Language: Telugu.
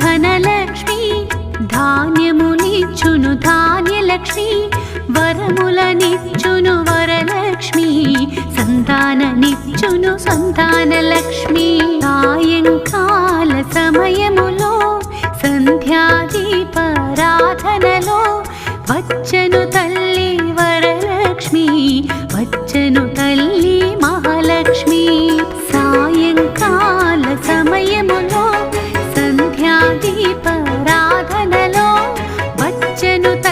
ధనలక్ష్మి ధాన్యమునిచ్చును ధాన్యలక్ష్మి వరములనిచ్చును వరలక్ష్మి సంతాననిచ్చును సంతానలక్ష్మి. తాయ no te